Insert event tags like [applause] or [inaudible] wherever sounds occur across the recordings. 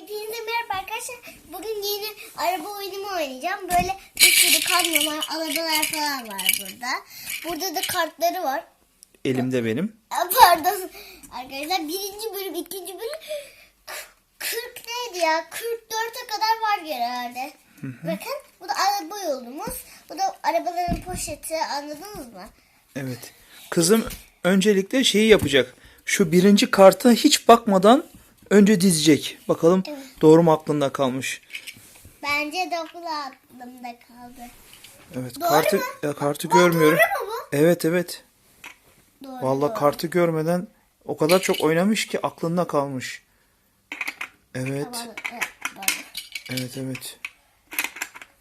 Hepinize merhaba arkadaşlar. Bugün yeni araba oyunumu oynayacağım. Böyle bir sürü kamyonlar, arabalar falan var burada. Burada da kartları var. Elimde benim. Pardon arkadaşlar. Birinci bölüm, ikinci bölüm. K- 40 neydi ya? 44'e kadar var herhalde. Bakın bu da araba yolumuz. Bu da arabaların poşeti anladınız mı? Evet. Kızım öncelikle şeyi yapacak. Şu birinci karta hiç bakmadan önce dizecek. Bakalım Evet. doğru mu aklında kalmış. Bence okula aklımda kaldı. Evet. Doğru kartı mu? e, kartı Aa, görmüyorum. Doğru mu bu? Evet evet. Doğru. Vallahi doğru. kartı görmeden o kadar çok oynamış ki aklında kalmış. Evet. Tamam, evet, doğru. Evet evet.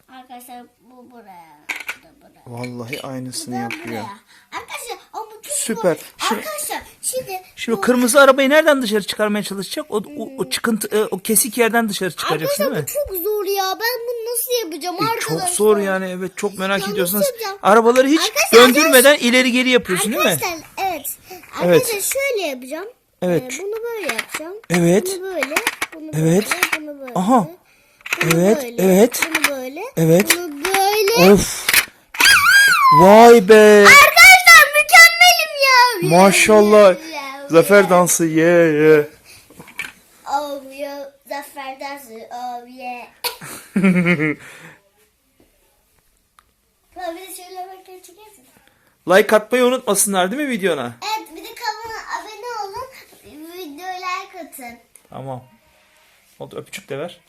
Arkadaşlar bu buraya. Bu da buraya. Vallahi Bu aynısını da yapıyor. buraya. Arkadaşlar ama bu Süper. Şimdi- Arkadaşlar şimdi Şimdi bu- kırmızı arabayı nereden dışarı çıkarmaya çalışacak? O, o, o çıkıntı e, o kesik yerden dışarı çıkaracaksın Arkadaşlar değil mi? bu çok zor ya. Ben bunu nasıl yapacağım E, arkadaşlar? Çok zor yani evet çok merak Yanlış ediyorsunuz. yapacağım. Arabaları hiç Arkadaşlar, döndürmeden ileri geri yapıyorsun değil mi? Arkadaşlar evet. Evet. Arkadaşlar şöyle yapacağım. Evet. Ee, bunu böyle yapacağım. Evet. Bunu böyle. Bunu Evet. böyle. Bunu böyle. Aha. Bunu Evet, böyle, evet. Bunu böyle. Evet. Bunu böyle. Of. Vay be. Arkadaşlar mükemmelim ya. Maşallah. Zafer dansı ye ye. Oh yeah. Zafer dansı. Oh yeah. [laughs] Tabii de şöyle çekersin. Like atmayı unutmasınlar değil mi videona? Evet bir de kanalıma abone olun. Videoya like atın. Tamam. Oldu öpücük de ver.